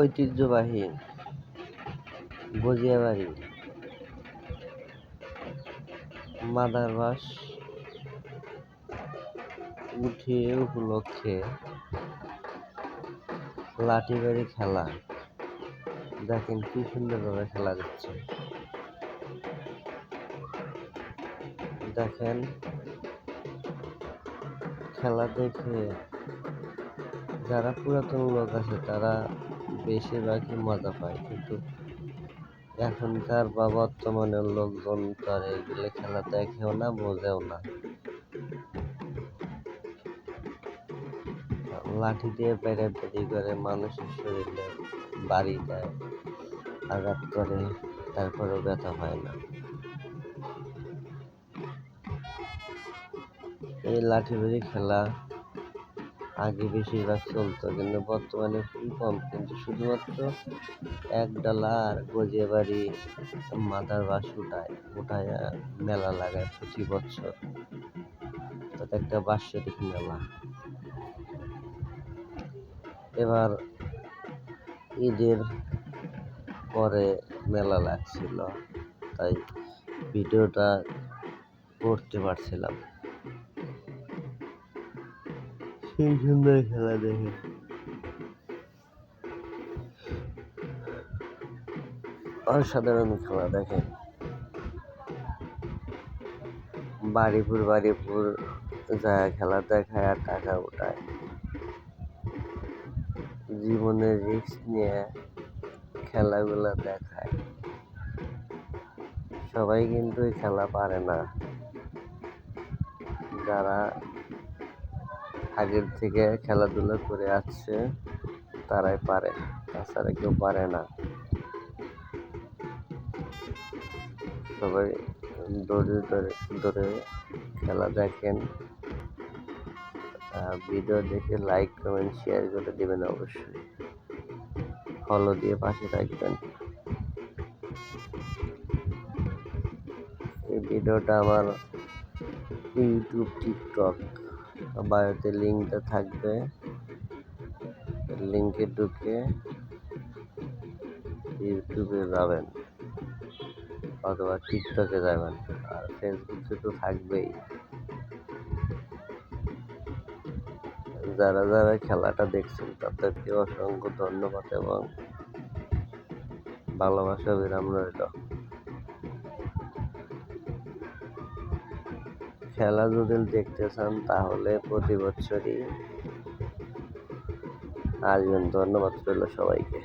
ঐতিহ্যবাহী, গজিয়াবাড়ি মাদারবাস উঠে উপলক্ষে লাঠি বাড়ি খেলা। দেখেন কি সুন্দরভাবে খেলা দিচ্ছে দেখেন, খেলা দেখে যারা পুরাতন লোক আছে তারা বেশিরভাগই মজা পায়, কিন্তু এখনকার বা বর্তমানের লোকজন তো আর এইগুলো খেলা দেখেও না, বোঝেও না। লাঠি দিয়ে বেড়ি করে মানুষের শরীরে বাড়ি দেয়, আঘাত করে, তারপরেও ব্যথা হয় না। এই লাঠি খেলা আগে বেশিরভাগ চলতো, কিন্তু বর্তমানে খুবই কম। কিন্তু শুধুমাত্র এক ডালা আর গজিয়ে বাড়ি মাদার বাস উঠায় উঠায় মেলা লাগায় প্রতি বছর। তাতে একটা বাৎসরিক মেলা। এবার ঈদের পরে মেলা লাগছিল, তাই ভিডিওটা করতে পারছিলাম। সেই সুন্দর খেলা দেখে। অসাধারণ খেলা দেখে। বাড়িপুর বাড়িপুর যায়, খেলা দেখায় আর টাকা উঠায় জীবনের রিস্ক নিয়ে খেলাগুলো দেখায়। সবাই কিন্তু খেলা পারে না। যারা আগের থেকে খেলাধুলা করে আসছে, তারাই পারে। তাছাড়া কেউ পারে না। সবাই দৌড়ে ধরে ধরে খেলা দেখেন। ভিডিও দেখে লাইক কমেন্ট শেয়ার করে দেবেন অবশ্যই। ফলো দিয়ে পাশে থাকবেন। এই ভিডিওটা আমার ইউটিউব টিকটক বায়োতে লিঙ্কটা থাকবে। লিঙ্কে ঢুকে ইউটিউবে যাবেন অথবা টিকটকে যাবেন। আর ফেসবুকে তো থাকবেই। যারা যারা খেলাটা দেখছেন, তাদেরকে অসংখ্য ধন্যবাদ এবং ভালোবাসা বিরাম রইল। খেলা যদি দেখতে চান তাহলে প্রতি বছরই আসবেন ধন্যবাদ রইল সবাইকে।